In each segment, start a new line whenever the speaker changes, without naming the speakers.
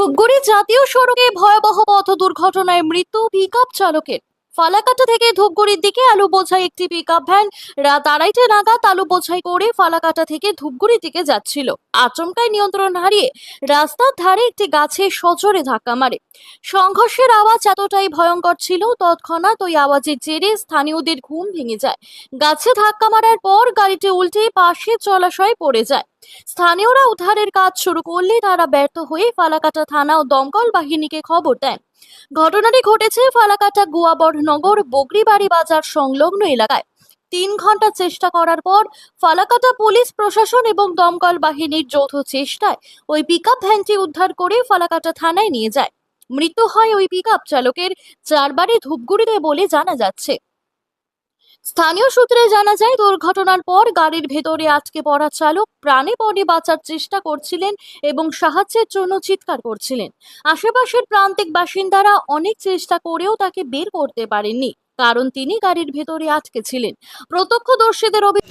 ধূপগুড়ি জাতীয় সড়কে ভয়াবহ পথ দুর্ঘটনায় মৃত্যু পিকআপ চালকের। ফালাকাটা থেকে ধূপগুড়ির দিকে আলু বোঝাই একটি পিকআপ ভ্যান রাত আড়াইটে নাগাদ আলু বোঝাই করে ফালাকাটা থেকে ধূপগুড়ির দিকে যাচ্ছিল। আচমকায় নিয়ন্ত্রণ হারিয়ে রাস্তার ধারে একটি গাছে সজোরে ধাক্কা মারে। সংঘর্ষের আওয়াজ এতটাই ভয়ঙ্কর ছিল, তৎক্ষণাৎ ওই আওয়াজের জেরে স্থানীয়দের ঘুম ভেঙে যায়। গাছে ধাক্কা মারার পর গাড়িটি উল্টে পাশে জলাশয়ে পড়ে যায়। স্থানীয়রা উদ্ধারের কাজ শুরু করলে তারা ব্যর্থ হয়ে ফালাকাটা থানা ও দমকল বাহিনীকে খবর দেন। ঘটনাটি ঘটেছে ফালাকাটা গুয়াবরনগর বগরিবাড়ি বাজার সংলগ্ন এলাকায়। তিন ঘণ্টা চেষ্টা করার পর ফালাকাটা পুলিশ, প্রশাসন এবং দমকল বাহিনীর যৌথ চেষ্টায় ওই পিকআপ ভ্যানটি উদ্ধার করে ফালাকাটা থানায় নিয়ে যায়। মৃত্যু হয় ওই পিকআপ চালকের চারবারে ধূপগুড়িতে বলে জানা যাচ্ছে। স্থানীয় সূত্রে জানা যায়, দুর্ঘটনার পর গাড়ির ভেতরে আটকে পড়া চালক প্রাণে পণে বাঁচার চেষ্টা করছিলেন এবং সাহায্যের জন্য চিৎকার করছিলেন। আশেপাশের প্রান্তিক বাসিন্দারা অনেক চেষ্টা করেও তাকে বের করতে পারেননি, কারণ তিনি গাড়ির ভেতরে আটকে ছিলেন। প্রত্যক্ষদর্শীদের অভিযোগ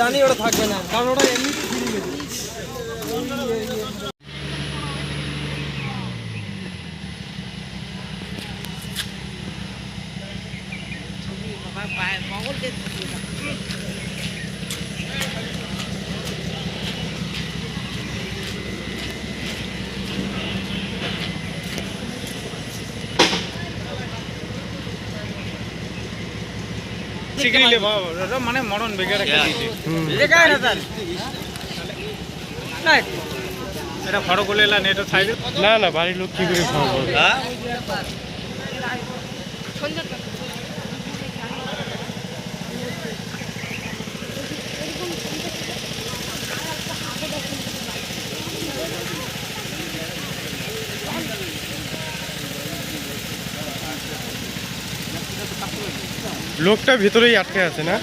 জানি ওটা থাকবে না কারণ ওটা এমনিতে ফিরে
বাবা মানে মরণ বেগে রেখে দিয়েছে এটা ফটো করলে এলা নেটের সাইডে
না না বাড়ির লোক কি করে খাওয়াবো লোকটা ভিতরেই আটকে আছে না?